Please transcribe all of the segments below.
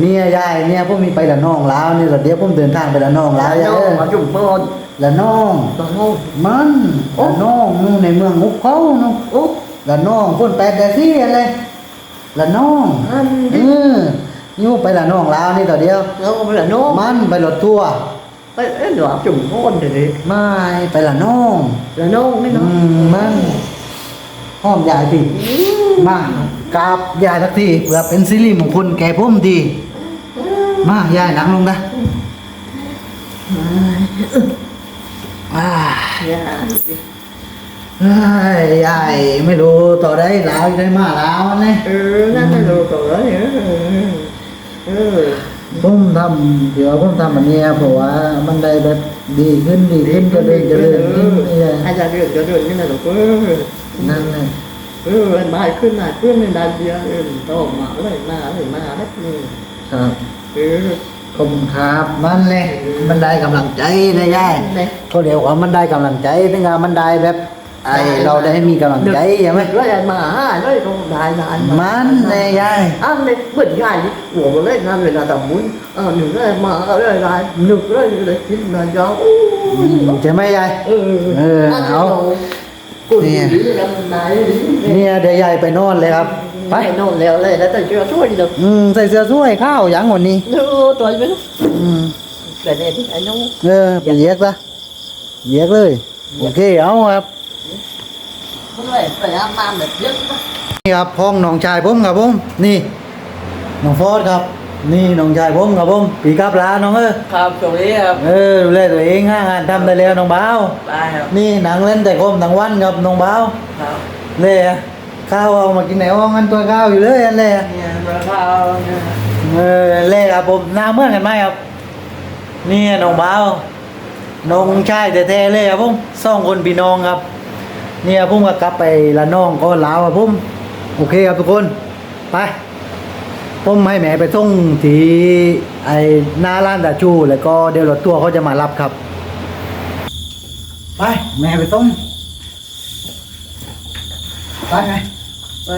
เนี่ยยายเนี่ยพวกมีไปละน้องแล้วนี่เดี๋ยวผมเดินทางไปละน้องแล้วยายน้องมาจุ่มพอนละน้องตอนน้องมันละน้องนู่นในเมืองมุกเขาเนาะโอ้ละน้องคนแปดแต่ที่อะไรละน้องอันเอนี้อนี่ไปละน้องแล้วนี่ต่อเดียวเราไปละน้องมันไปรถทัวร์ไปเอ้ยหลวงจุ่มพอนเดี๋ยวนี้ไม่ไปละน้องละน้องนี่อืเนาะมมันห้อมยายทีมา กราบยายสักทีเพื่อเป็นสิริมงคลแก่ผมทีมายายนั่งลงนะอ่าอย่าเอ้ยยายไม่รู้ต่อได้ลาวได้มาลาวนี่เออนั่นน่ะดูตัวเลยเออเออผมทำเดี๋ยวผมทำอันเนี้ยเพราะว่ามันได้แบบดีขึ้นดีขึ้นก็เดินจะเดินขึ้นนี่แหละอาจารย์เรื่องจะเรื่องนี่นะลูกเออนั่นเลย เออมาขึ้นมาขึ้นในดานเดียวเออโตมาเลยมาเลยมาแล้วนี่ครับเออขอบคุณครับมันเลยมันได้กำลังใจนะยายเนี่ยก็เดี๋ยวว่ามันได้กำลังใจถึงงานมันได้แบบไอเราได้มีกำลังใจใช่ไหมแล้วมาหาเลยก็ได้ได้มันเลยยายอันนี้เหมือนใหญ่หัวมันเล่นงานเวลาทำมุ้นเออหนึ่งเลยมาเลยได้หนึ่งเลยเลยคิดนายาวอืมใช่ไหมยายเออเออเอา กูดีแล้วมันไหนเนี่ยเดี๋ยวยายไปนอนเลยครับ ไปไปนอนแล้วเลยแล้วแต่เชื่อช่วยดิอืมใส่เสื้อช่วยข้าวยังวันนี้เออตัวไม่รู้อืมแต่เนี่ยที่ไอ้น้องเออไปเย็กซะเย็กเลย โอเคเอาครับมันเลยไปอาบน้ำแบบเยอะนะนี่ครับพ้องน้องชายผมครับผมนี่น้องฟอสครับ นี่น้องชายผมครับผมปีกับลาน้องเออครับตรงนี้ครับเออดูแลตัวเองห้างานทำได้แล้วน้องบ้าวได้ครับนี่หนังเล่นแต่คมทั้งวันครับน้องบ้าวครับเลยอะข้าวเอามากินไหนห้องกันตัวข้าวอยู่เลยอันเลยอะเนี่ยราคาเนี่ยเออเลยครับผมหน้าเหมื่อนกันไหมครับนี่น้องบ้าวน้องชายแท้ๆเลยครับผมสองคนพี่น้องครับ เนี่ยผมก็กลับไปละน้องก็ลาวครับผมโอเคครับทุกคนไป ผมให้แม่ไปส่งที่ไอ้หน้าร้านตาจูแล้วก็เดี๋ยวรถตัวเขาจะมารับครับ ไปแม่ไปส่งไปไงไป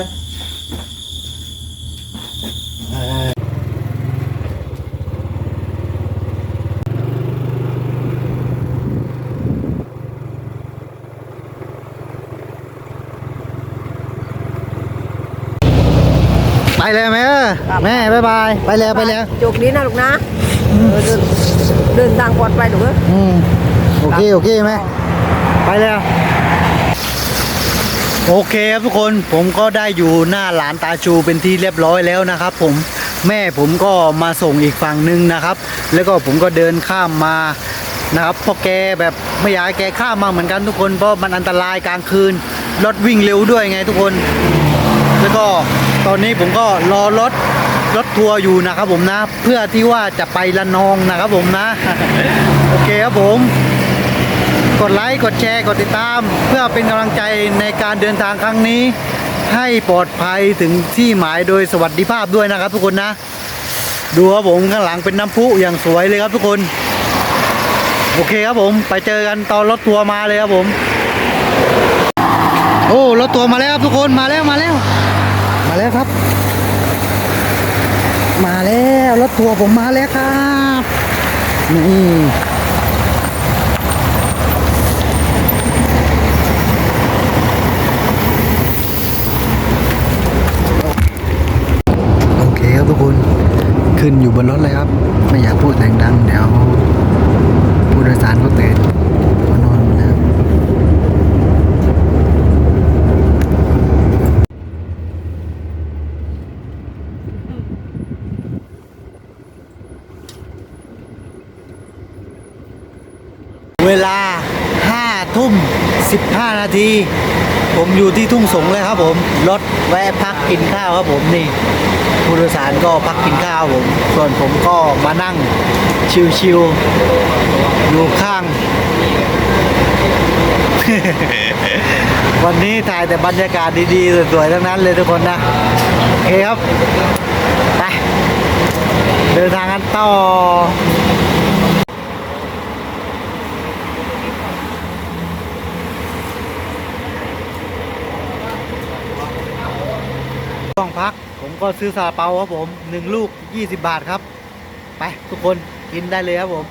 เลยแม่เอ้ยแม่บายบายไปแล้วไปแล้วจุกนี้นะลูกนะเออเดินเดินทางปลอดภัยถูกไหมอืมโอเคโอเคไหมไปแล้วโอเคครับทุกคนผมก็ได้อยู่หน้าหลานตาชูเป็นที่เรียบร้อยแล้วนะครับ ผมแม่ผมก็มาส่งอีกฝั่งหนึ่งนะครับ แล้วก็ผมก็เดินข้ามมานะครับเพราะแกแบบไม่อยากให้แกข้ามมาเหมือนกันทุกคนเพราะมันอันตรายกลางคืนรถวิ่งเร็วด้วยไงทุกคน แล้วก็ตอนนี้ผมก็รอรถรถทัวร์อยู่นะครับผมนะ เพื่อที่ว่าจะไปละนองนะครับผมนะ โอเคครับผม กดไลค์กดแชร์กดติดตาม เพื่อเป็นกำลังใจในการเดินทางครั้งนี้ ให้ปลอดภัยถึงที่หมายโดยสวัสดิภาพด้วยนะครับ ทุกคนนะ ดูครับผมข้างหลังเป็นน้ำพุอย่างสวยเลยครับทุกคน โอเคครับผม ไปเจอกันตอนรถทัวร์มาเลยครับผม โอ้รถทัวมาแล้วครับทุกคนมาแล้วมาแล้ว มาแล้วครับ มาแล้วรถทัวผมมาแล้วครับนี่โอเคครับทุกคนขึ้นอยู่บนรถเลยครับ ไม่อยากพูดแรงดังเดี๋ยวผู้โดยสารก็ตื่นมานอนหมดแล้ว เวลา5 ทุ่ม 15 นาที ผมอยู่ที่ทุ่งสงเลยครับผม รถแวะพักกินข้าวครับผมนี่ ผู้โดยสารก็พักกินข้าวผม ส่วนผมก็มานั่งชิวๆอยู่ข้าง วันนี้ถ่ายแต่บรรยากาศดีๆ สวยๆ ทั้งนั้นเลยทุกคนนะ โอเคครับ ไป เดินทางกันต่อ ห้องพัก ผมก็ซื้อซาเปาครับผมหนึ่งลูก 20 บาทครับ ไปทุกคนกินได้เลยครับผม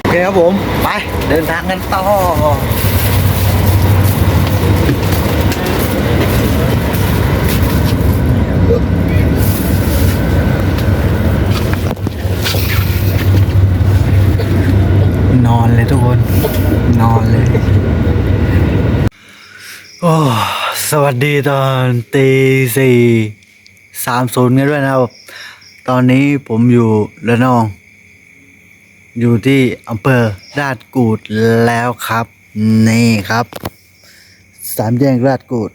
โอเคครับผม ไปเดินทางกันต่อ ทุกคน นอนเลย โอ้ สวัสดีตอนตีสี่สามศูนย์กันด้วยนะครับ ตอนนี้ผมอยู่ระนอง อยู่ที่อำเภอลาดกูดแล้วครับ นี่ครับ สามแยกลาดกูด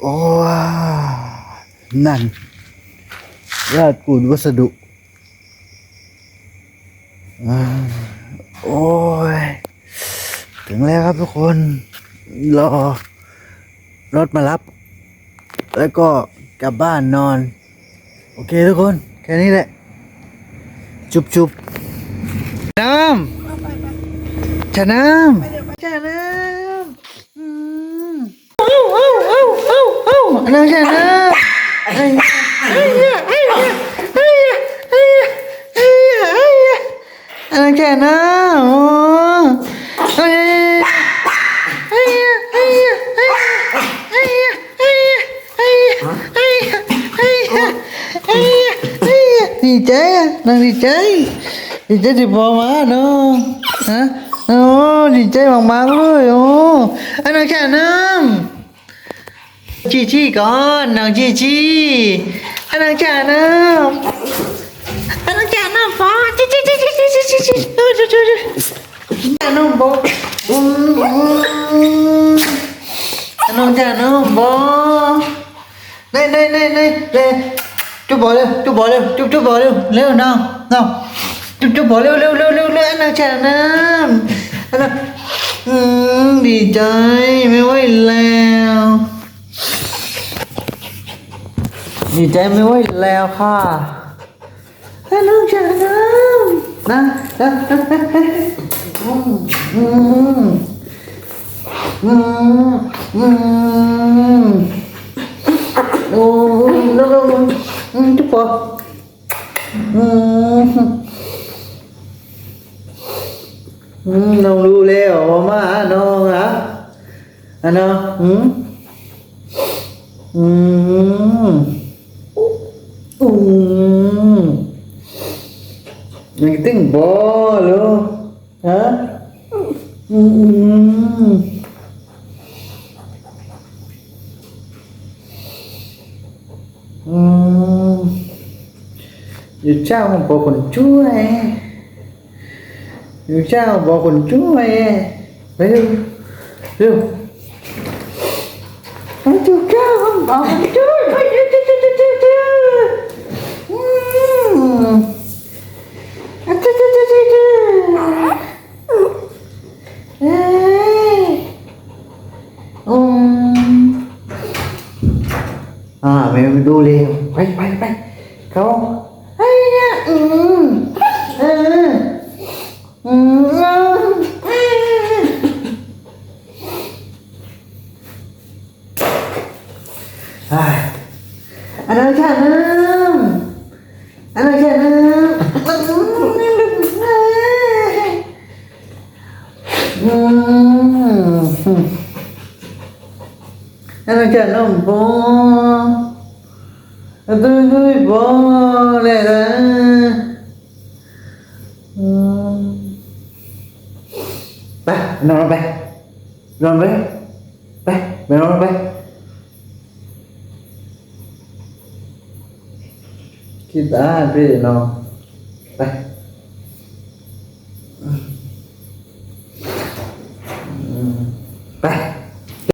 โอ้ นั่นลาดกูดวัสดุ โอ้ย ถึงแล้วครับทุกคน รอ รถมารับ แล้วก็กลับบ้านนอน โอเคทุกคน แค่นี้แหละ จุบจุบน้ำชะน้ำชะน้ำอืมเอ้าเอ้าเอ้าเอ้าเอ้าน้ำชะน้ำ ไอ้น้ำชะน้ำโอ้ไอ้ไอ้ไอ้ไอ้ไอ้ไอ้ไอ้ไอ้ไอ้ไอ้ไอ้ดีใจอะนางดีใจดีใจที่พอมาเนาะฮะโอ้ดีใจมากๆเลยโอ้อ้นางแค่น้ำจีจีก่อนนางจีจีอ้นางแค่น้ำ জানো বউ জানো জানো বউ นี่นี่นี่นี่เร็วจุบบอเร็วจุบบอเร็วจุบจุบบอเร็วเร็วน้องน้องจุบจุบบอเร็วเร็วเร็วเร็วเร็วอนนั้นฉันนะอันนั้นดีใจไม่ไหวแล้วดีใจไม่ไหวแล้วค่ะอันนั้นฉันนะ นะอืมอืมอืมอืมโอ้แล้วอืมทุกคนอืมอืมน้องรู้แล้วมาน้องอะอันเนาะอืมอืมอืม Yang penting bol lo. Ha? Hmm. Hmm. Dù sao mà bỏ quần chúa ấy Dù sao mà bỏ quần chúa ấy Phải không? Được Chú cháu không bỏ quần chúa อันนั้นแค่น้ำอันนั้นแค่ะน้ำอืมอันนั้นแค่น้ำบอ Tôi vui bỏ lẽ ra nó bay nó bay bay bay nó bay kita bê nó. Bay